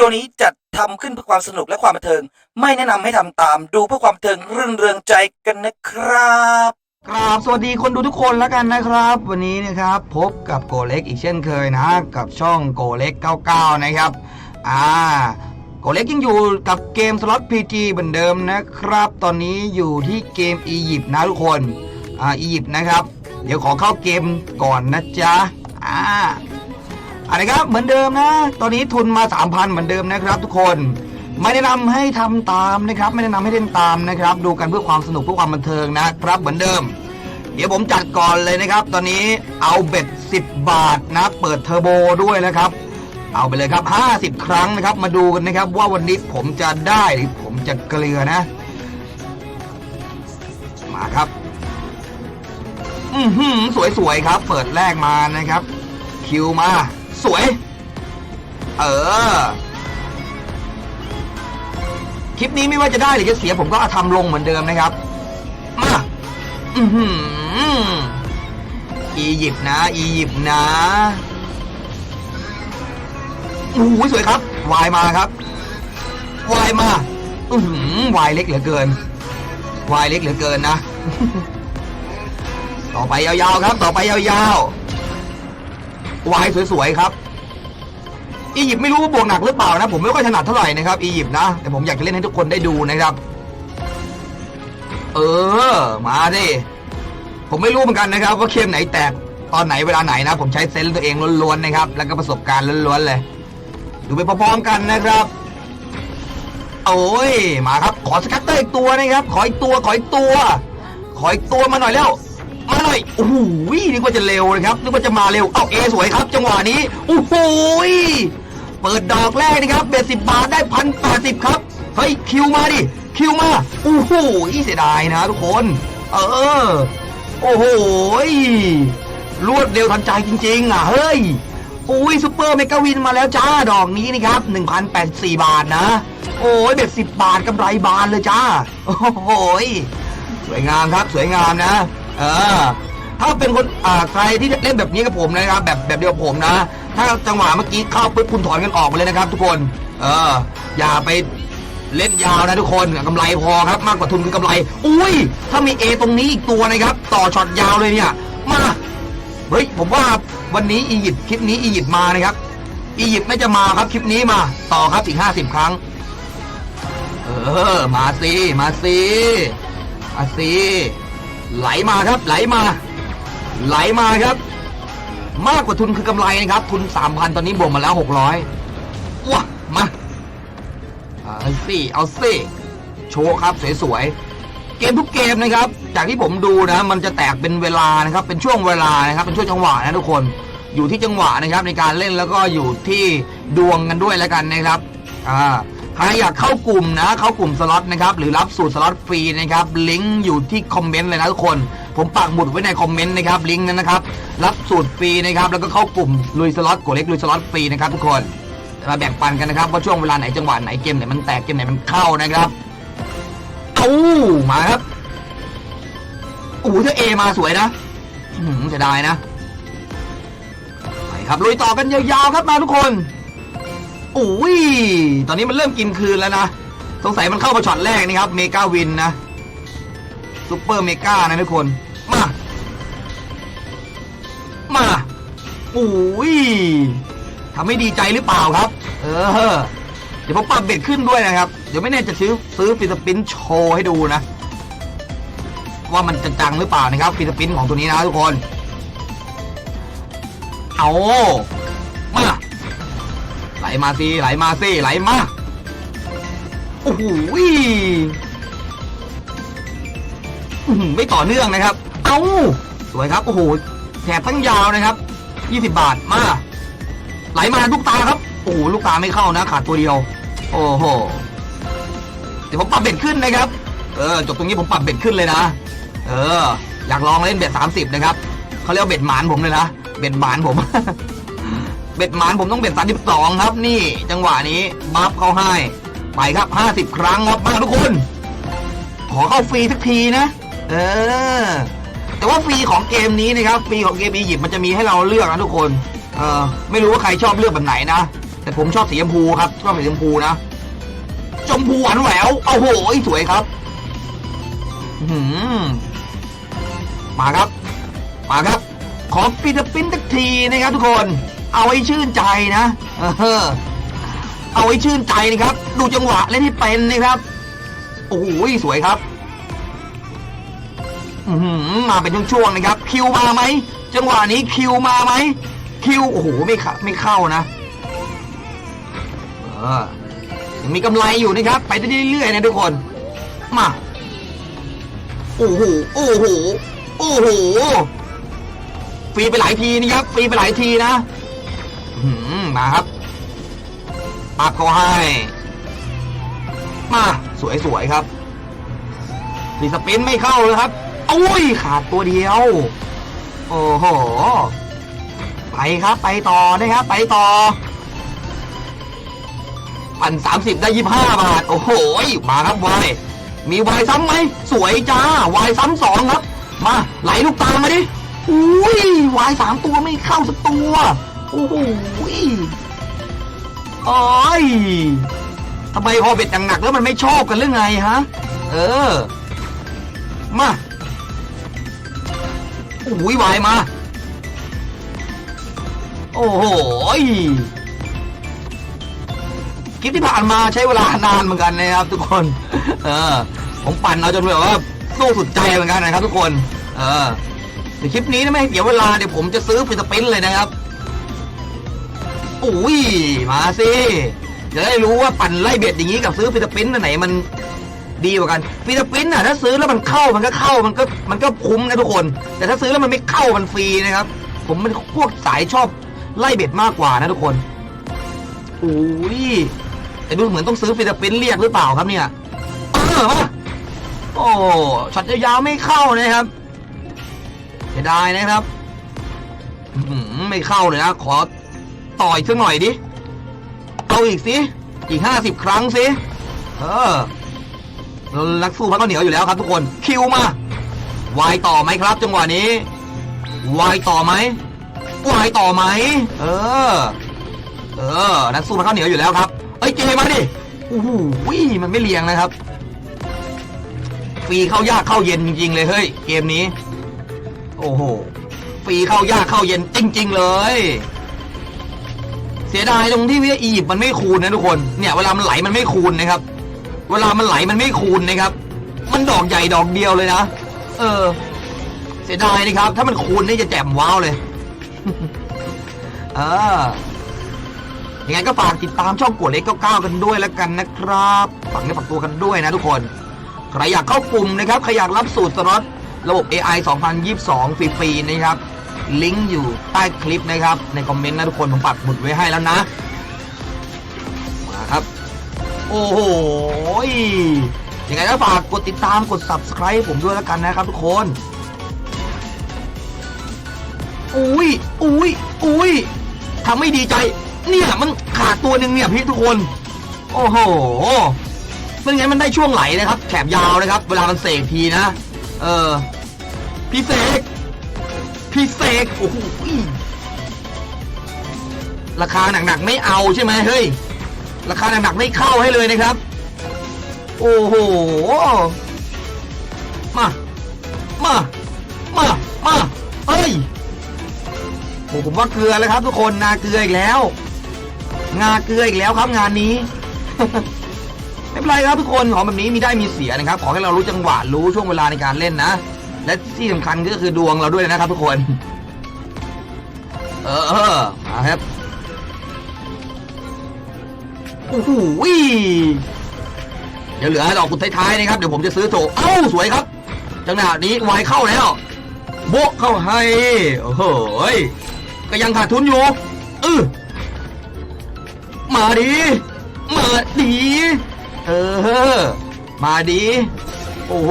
โอนี้จัดทำขึ้นเพื่อความสนุกและความบันเทิง ไม่แนะนำให้ทำตาม ดูเพื่อความบันเทิงรื่นเริงใจกันนะครับกราบสวัสดีคนดูทุกคนแล้วกันนะครับ วันนี้นะครับพบกับโกเล็กอีกเช่นเคยนะ กับช่องโกเล็ก 99 นะครับอ่าโกเล็กยังอยู่กับเกมสล็อต PG เหมือนเดิมนะครับ ตอนนี้อยู่ที่เกมอียิปต์นะทุกคนอ่าอียิปต์นะครับ เดี๋ยวขอเข้าเกมก่อนนะจ๊ะอ่า อะไรครับเหมือนเดิมนะ ตอนนี้ทุนมา 3,000 เหมือนเดิมนะครับ ทุกคนไม่แนะนำให้ทำตามนะครับ ไม่แนะนำให้เล่นตามนะครับ ดูกันเพื่อความสนุกเพื่อความบันเทิงนะครับ เหมือนเดิม เดี๋ยวผมจัดก่อนเลยนะครับ ตอนนี้เอาเบ็ด10 บาทนะเปิดเทอร์โบด้วยนะครับ เอาไปเลยครับ 50 ครั้งนะครับ มาดูกันนะครับ ว่าวันนี้ผมจะได้หรือผมจะเกลือนะ มาครับ อือหือสวยๆครับ เปิดแรกมานะครับ คิวมา สวย เออ คลิปนี้ไม่ว่าจะได้หรือจะเสียผมก็เอาทำลงเหมือนเดิมนะครับ มาอืออียิปต์นะ อียิปต์นะโอ้โหสวยครับ วายมาครับ วายมา อือหือวายเล็กเหลือเกิน วายเล็กเหลือเกินนะ ต่อไปยาวๆครับ ต่อไปยาวๆ วายสวยๆครับ อียิปต์ไม่รู้ว่าบวกหนักหรือเปล่านะ ผมไม่ค่อยถนัดเท่าไหร่นะครับอียิปต์นะ แต่ผมอยากจะเล่นให้ทุกคนได้ดูนะครับ เออ มาดิผมไม่รู้เหมือนกันนะครับ ว่าเกมไหนแตกตอนไหนเวลาไหนนะ ผมใช้เซนส์ตัวเองล้วนๆนะครับ แล้วก็ประสบการณ์ล้วนๆเลย ดูไปพร้อมๆกันนะครับโอ้ยมาครับ ขอสกัตเตอร์อีกตัวนะครับ ขออีกตัว ขออีกตัว ขออีกตัวมาหน่อยแล้ว มาหน่อยโอ้โหนึกว่าจะเร็วนะครับนึกว่าจะมาเร็ว เอ้าเอสวยครับ จังหวะนี้โอ้โหเปิดดอกแรกนะครับเบ็ดสิบบาทได้พันแปดสิบครับ เฮ้ย คิวมาดิ คิวมาโอ้โหเสียดายนะทุกคน เออ โอ้โหรวดเร็วทันใจจริง ๆ อะ เฮ้ยอุ้ยซูเปอร์เมกาวินมาแล้วจ้า ดอกนี้นี่ครับ1,084 บาทนะ โอ้ยเบ็ดสิบบาทกำไรบานเลยจ้า โอ้โหยสวยงามครับสวยงามนะ เออถ้าเป็นคนอ่าใครที่เล่นแบบนี้กับผมนะครับ แบบแบบเดียวกับผมนะ ถ้าจังหวะเมื่อกี้เข้าปุ๊บคุณถอนกันออกมาเลยนะครับ ทุกคน เออ อย่าไปเล่นยาวนะทุกคนกำไรพอครับ มากกว่าทุนคือกำไร อุ้ย ถ้ามีเอตรงนี้อีกตัวนะครับ ต่อช็อตยาวเลยเนี่ยมาเฮ้ยผมว่าวันนี้อียิปต์คลิปนี้อียิปต์มานะครับ อียิปต์ไม่จะมาครับคลิปนี้มา ต่อครับอีกห้าสิบครั้ง เออ มาสิมาสิมาสิ ไหลมาครับไหลมา ไหลมาครับ มากกว่าทุนคือกำไรนะครับ ทุนสามพันตอนนี้บวกมาแล้วหกร้อยว้ามาเอาสิเอาสิโชว์ครับสวยๆเกมทุกเกมนะครับ จากที่ผมดูนะ มันจะแตกเป็นเวลานะครับ เป็นช่วงเวลานะครับ เป็นช่วงจังหวะนะทุกคนอยู่ที่จังหวะนะครับ ในการเล่นแล้วก็อยู่ที่ดวงกันด้วยแล้วกันนะครับอ่า ครอยากเข้ากลุ่มนะ เข้ากลุ่มสล็อตนะครับ หรือรับสูตรสล็อตฟรีนะครับ ลิงก์อยู่ที่คอมเมนต์เลยนะทุกคน ผมปักหมุดไว้ในคอมเมนต์นะครับ ลิงก์นั้นนะครับ รับสูตรฟรีนะครับ แล้วก็เข้ากลุ่มลุยสล็อตกดเล็กลุยสล็อตฟรีนะครับทุกคน มาแบ่งปันกันนะครับว่าช่วงเวลาไหนจังหวะไหนเกมไหนมันแตกเกมไหนมันเข้านะครับเอามาครับโอ้โหถ้าเอมาสวยนะหือเสียดายนะ ไปครับลุยต่อกันยาวๆครับมาทุกคน อ้ยตอนนี้มันเริ่มกินคืนแล้วนะ สงสัยมันเข้ามาช็อตแรกนี่ครับ เมกาวินนะซูเปอร์เมกานะทุกคน มา มาโอ้ยทำให้ดีใจหรือเปล่าครับ เออ เดี๋ยวผมปรับเบ็ดขึ้นด้วยนะครับ เดี๋ยวไม่แน่จะซื้อซื้อฟิสปินโชว์ให้ดูนะ ว่ามันจะจังหรือเปล่านะครับฟิสปินของตัวนี้นะทุกคน เอามา ไหลมาสิไหลมาสิไหลมาโอ้โหไม่ต่อเนื่องนะครับ เอาสวยครับโอ้โหแถบทั้งยาวนะครับ20บาทมา ไหลมาลูกตาครับ โอ้โหลูกตาไม่เข้านะ ขาดตัวเดียว โอ้โหเดี๋ยวผมปรับเบ็ดขึ้นนะครับ เออจบตรงนี้ผมปรับเบ็ดขึ้นเลยนะ เออ อยากลองเล่นเบ็ดสามสิบนะครับเขาเรียกเบ็ดหมานผมเลยนะเบ็ดหมานผม เบ็ดหมานผมต้องเบ็ดสามสิบสองครับนี่ จังหวะนี้บัฟเขาให้ ไปครับห้าสิบครั้งครับมาทุกคน ขอเข้าฟรีสักทีนะ เออ แต่ว่าฟรีของเกมนี้นะครับฟรีของเกมอียิปต์มันจะมีให้เราเลือกนะทุกคน เออไม่รู้ว่าใครชอบเลือกแบบไหนนะ แต่ผมชอบสีชมพูครับชอบสีชมพูนะชมพูหวานแหววโอ้โหสวยครับหือมาครับ มาครับ ขอปิดปิ้นตักทีนะครับทุกคน เอาไว้ชื่นใจนะเออเอาไว้ชื่นใจนะครับ ดูจังหวะเล่นให้เป็นนะครับโอ้โหสวยครับอืมาเป็นช่วงๆนะครับ คิวมาไหมจังหวะนี้คิวมาไหมคิวโอ้โหไม่เข้าไม่เข้านะเออมีกำไรอยู่นะครับ ไปได้เรื่อยๆนะทุกคน มาโอ้โหโอ้โหโอ้โหฟรีไปหลายทีนะครับฟรีไปหลายทีนะ มาครับปับเขาให้ มาสวยๆครับมีสปินไม่เข้าเลยครับโอ้ยขาดตัวเดียว โอ้โห ไปครับไปต่อนะครับ ไปต่อ ปั่นสามสิบได้ยี่ห้าบาท โอ้โห มาครับวายมีวายซ้ำไหม สวยจ้าวายซ้ำสองครับ มา ไหลลูกตามาดิอุ้ยวายสามตัวไม่เข้าสักตัว โอ้โหโอ้ยทำไมพอเบ็ดหนักๆแล้วมันไม่ชอบกันหรือไงฮะ เออ มาโอ้ยวายมา โอ้โหคลิปที่ผ่านมาใช้เวลานานเหมือนกันนะครับ ทุกคน เออ ผมปั่นเอาจนแบบว่าสู้สุดใจเหมือนกันนะครับ ทุกคน เออในคลิปนี้นะไม่เสียเวลาเดี๋ยวผมจะซื้อฟิสปินเลยนะครับ อุ้ยมาสิจะได้รู้ว่าปั่นไล่เบ็ดอย่างนี้กับซื้อฟิสปินอันไหนมันดีกว่ากันฟิสปินอะถ้าซื้อแล้วมันเข้ามันก็เข้ามันก็มันก็คุ้มนะทุกคน แต่ถ้าซื้อแล้วมันไม่เข้ามันฟรีนะครับ ผมเป็นพวกสายชอบไล่เบ็ดมากกว่านะทุกคนอุ้ยแต่ดูเหมือนต้องซื้อฟิสปินเรียกหรือเปล่าครับเนี่ยออมาโอ้ช็อตยาวๆไม่เข้านะครับเสียดายนะครับไม่เข้าเลยนะขอ ต่อยสักหน่อยดิ เอาอีกสิ อีกห้าสิบครั้งสิ เออเรานักสู้พักข้าวเหนียวอยู่แล้วครับทุกคน คิวมาวายต่อไหมครับ จังหวะนี้วายต่อไหมวายต่อไหม เออ เออ นักสู้พักข้าวเหนียวอยู่แล้วครับ เอ้ยเจมาดิโอ้โหมันไม่เลียงนะครับ ฟรีเข้ายากเข้าเย็นจริงๆเลยเฮ้ย เกมนี้ โอ้โห ฟรีเข้ายากเข้าเย็นจริง ๆ เลย เสียดายตรงที่วิอียิปต์มันไม่คูณนะทุกคนเนี่ยเวลามันไหลมันไม่คูณนะครับ เวลามันไหลมันไม่คูณนะครับ มันดอกใหญ่ดอกเดียวเลยนะเออ เสียดายนะครับ ถ้ามันคูณนี่จะแจ่มว้าวเลยเออยังไงก็ฝากติดตามช่องกวดเล็กเก้ากันด้วยแล้วกันนะครับฝากเนื้อฝากตัวกันด้วยนะทุกคนใครอยากเข้ากลุ่มนะครับใครอยากรับสูตรสล็อตระบบ AI 2022 ฟรีๆนะครับ ลิงก์อยู่ใต้คลิปนะครับ ในคอมเมนต์นะทุกคนผมปักหมุดไว้ให้แล้วนะ มาครับ โอ้โหยังไงก็ฝากกดติดตามกด subscribe ผมด้วยแล้วกันนะครับทุกคนอุ้ยอุ้ยอุ้ยทำไม่ดีใจ เนี่ยมันขาดตัวหนึ่งเนี่ยพี่ทุกคน โอ้โหไม่งั้นมันได้ช่วงไหลนะครับแถบยาวนะครับ เวลามันเสกทีนะ เออ พี่เสก พี่เสกโอ้โหราคาหนักๆไม่เอาใช่ไหมเฮ้ย ราคาหนักๆไม่เข้าให้เลยนะครับ โอ้โห มา มา มา มาเฮ้ยโอ้ผมว่าเกลือแล้วครับทุกคนนาเกลืออีกแล้ว งาเกลืออีกแล้วครับงานนี้ไม่เป็นไรครับทุกคนของแบบนี้มีได้มีเสียนะครับ ขอให้เรารู้จังหวะรู้ช่วงเวลาในการเล่นนะ และที่สำคัญก็คือดวงเราด้วยนะครับทุกคน เออเออมาครับโอ้โหเดี๋ยวเหลือดอกกุดท้ายๆนะครับ เดี๋ยวผมจะซื้อโถเอ้าสวยครับ จังหวะนี้วายเข้าแล้วโบะเข้าให้โอ้โหยก็ยังขาดทุนอยู่เออมาดีมาดี เออ มาดี โอ้โห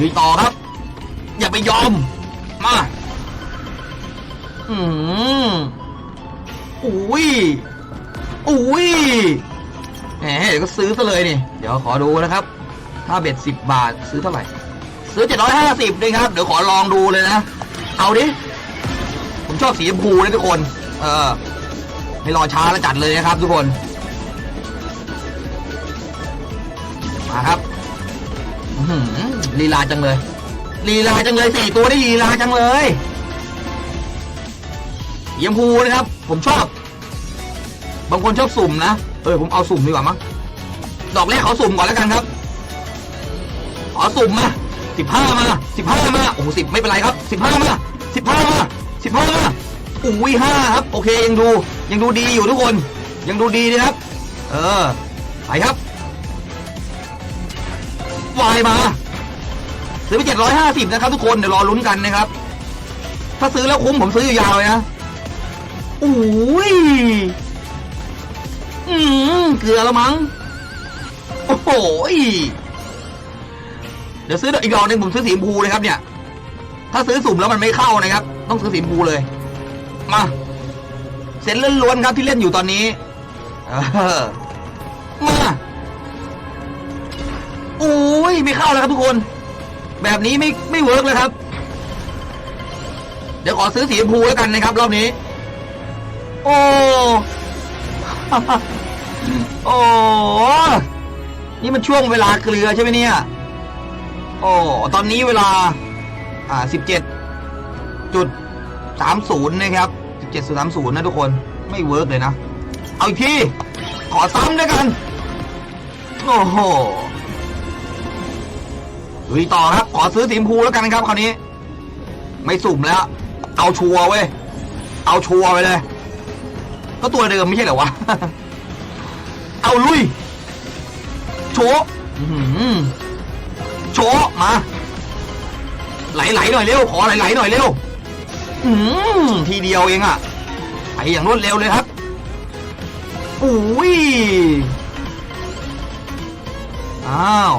ลุยต่อครับ อย่าไปยอม มา อืมอุ้ยอุ้ยแหมเดี๋ยวก็ซื้อซะเลยนี่ เดี๋ยวขอดูนะครับถ้าเบ็ดสิบบาทซื้อเท่าไหร่ ซื้อเจ็ดร้อยห้าสิบเลยครับ เดี๋ยวขอลองดูเลยนะ เอาดิ ผมชอบสีชมพูนะทุกคน เออ ไม่รอช้าแล้วจัดเลยนะครับทุกคน มาครับ ลีลาจังเลยลีลาจังเลยสี่ตัวได้ลีลาจังเลยยมพูนะครับ ผมชอบ บางคนชอบสุ่มนะ เออผมเอาสุ่มดีกว่ามั้งดอกแรกขอสุ่มก่อนแล้วกันครับ ขอสุ่มมาสิบห้ามาสิบห้ามาโอ้โหสิบไม่เป็นไรครับสิบห้ามาสิบห้ามาสิบห้ามาอุ้ยห้าครับ โอเคยังดู ยังดูดีอยู่ทุกคน ยังดูดีนะครับ เออไปครับ วายมาซื้อไปเจ็ดร้อยห้าสิบนะครับทุกคนเดี๋ยวรอลุ้นกันนะครับ ถ้าซื้อแล้วคุ้มผมซื้อยาวเลยนะโอ้ยอืมเกลือแล้วมั้งโอ้โหเดี๋ยวซื้ออีกดอกหนึ่งผมซื้อสีชมพูเลยครับเนี่ย ถ้าซื้อสุ่มแล้วมันไม่เข้านะครับ ต้องซื้อสีชมพูเลย มาเซ็นล้วนๆครับที่เล่นอยู่ตอนนี้มา ยไม่เข้าแล้วครับทุกคน แบบนี้ไม่ไม่เวิร์กเลยครับ เดี๋ยวขอซื้อสีชมพูแล้วกันนะครับ รอบนี้ โอ้โอ้นี่มันช่วงเวลาเกลือใช่ไหมเนี่ยโอ้ตอนนี้เวลา อ่าสิบเจ็ดจุดสามศูนย์นะครับสิบเจ็ดสามศูนย์นะทุกคนไม่เวิร์กเลยนะ เอาอีกที ขอซ้ำด้วยกัน โอ้โห ลุยต่อครับ ขอซื้อสีชมพูแล้วกันครับคราวนี้ ไม่สุ่มแล้ว เอาชัวร์เว้ย เอาชัวร์ไปเลย ก็ตัวเดิมไม่ใช่เหรอวะ เอาลุย โชะอื้อหือโชะมา ไหลๆหน่อยเร็ว ขอไหลๆหน่อยเร็วอืมทีเดียวเองอะไปอย่างรวดเร็วเลยครับอุ้ย อ้าว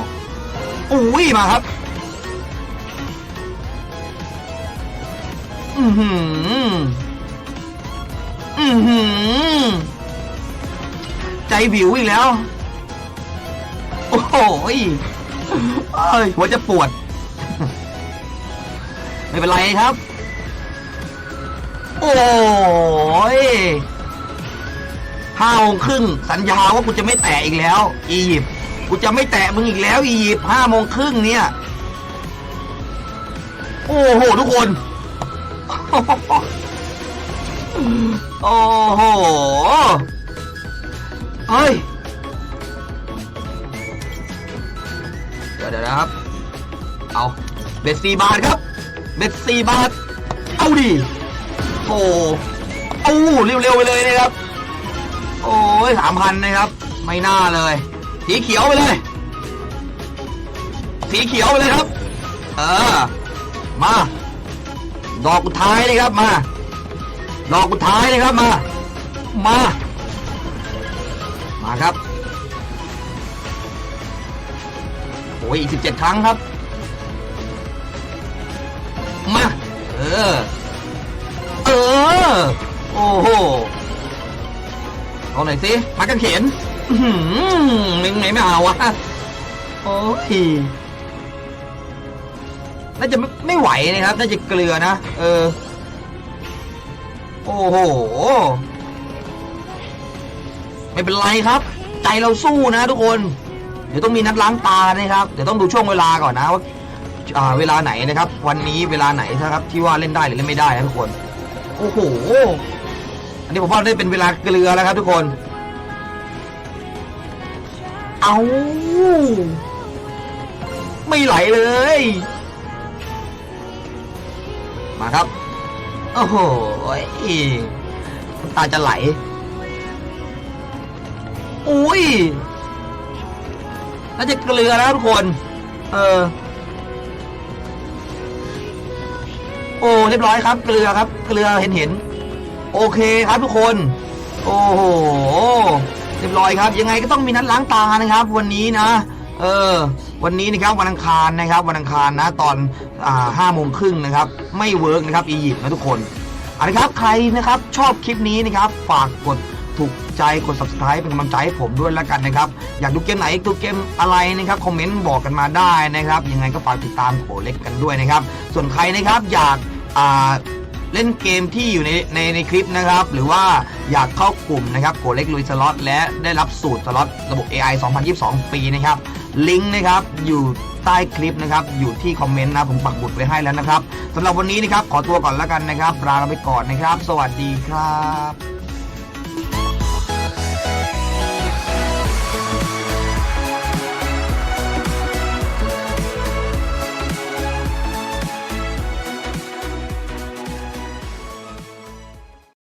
อุ้ยมาครับ อือหือ อือหือ ใจวิวอีกแล้ว โอ้โหเอ้ยหัวจะปวด ไม่เป็นไรครับ โอ้ยห้าโมงครึ่งสัญญาว่ากูจะไม่แตะอีกแล้ว อียิปต์ กูจะไม่แตะมึงอีกแล้วอียิปต์ห้าโมงครึ่งเนี่ย โอ้โห ทุกคน โอ้โห เฮ้ย เดี๋ยวเดี๋ยวนะครับ เอาเบ็ดสี่บาทครับ เบ็ดสี่บาท เอาดิ โอ้เอาเร็วๆไปเลยนะครับ โอ้ยสามพันนะครับ ไม่น่าเลย สีเขียวไปเลย สีเขียวไปเลยครับ เออ มา ดอกสุดท้ายเลยครับมา ดอกสุดท้ายเลยครับมา มา มาครับโอ้ยอีกสิบเจ็ดครั้งครับ มา เออ เออ โอ้โหเอาหน่อยสิ มากันเขียน อื้อหือมึงไงไม่เอาวะโอ้ยน่าจะไม่ไม่ไหวนะครับ น่าจะเกลือนะ เออ โอ้โห ไม่เป็นไรครับ ใจเราสู้นะทุกคน เดี๋ยวต้องมีนัดล้างตานะครับ เดี๋ยวต้องดูช่วงเวลาก่อนนะว่าอ่าเวลาไหนนะครับ วันนี้เวลาไหนนะครับ ที่ว่าเล่นได้หรือเล่นไม่ได้นะทุกคน โอ้โห อันนี้ผมว่าได้เป็นเวลาเกลือแล้วครับทุกคน เอา ไม่ไหลเลย มาครับ โอ้โหตาจะไหล อุ้ย น่าจะเกลือนะทุกคน เออ โอ้ เรียบร้อยครับ เกลือครับ เกลือเห็นเห็น โอเคครับทุกคน โอ้โห เรียบร้อยครับ ยังไงก็ต้องมีนัดล้างตานะครับ วันนี้นะ เออ วันนี้นะครับวันอังคารนะครับ วันอังคารนะตอนอ่าห้าโมงครึ่งนะครับ ไม่เวิร์กนะครับอียิปต์นะทุกคนเอาละครับใครนะครับชอบคลิปนี้นะครับ ฝากกดถูกใจกด subscribe เป็นกำลังใจให้ผมด้วยแล้วกันนะครับ อยากดูเกมไหนดูเกมอะไรนะครับคอมเมนต์บอกกันมาได้นะครับ ยังไงก็ฝากติดตามโขเล็กกันด้วยนะครับ ส่วนใครนะครับอยากอ่า เล่นเกมที่อยู่ในในในคลิปนะครับ หรือว่าอยากเข้ากลุ่มนะครับโกเล็กลุยสล็อตและได้รับสูตรสล็อตระบบ AI 2022 ฟรีนะครับ ลิงก์นะครับอยู่ใต้คลิปนะครับ อยู่ที่คอมเมนต์นะผมปักหมุดไว้ให้แล้วนะครับสำหรับวันนี้นะครับขอตัวก่อนแล้วกันนะครับลากันไปก่อนนะครับ สวัสดีครับ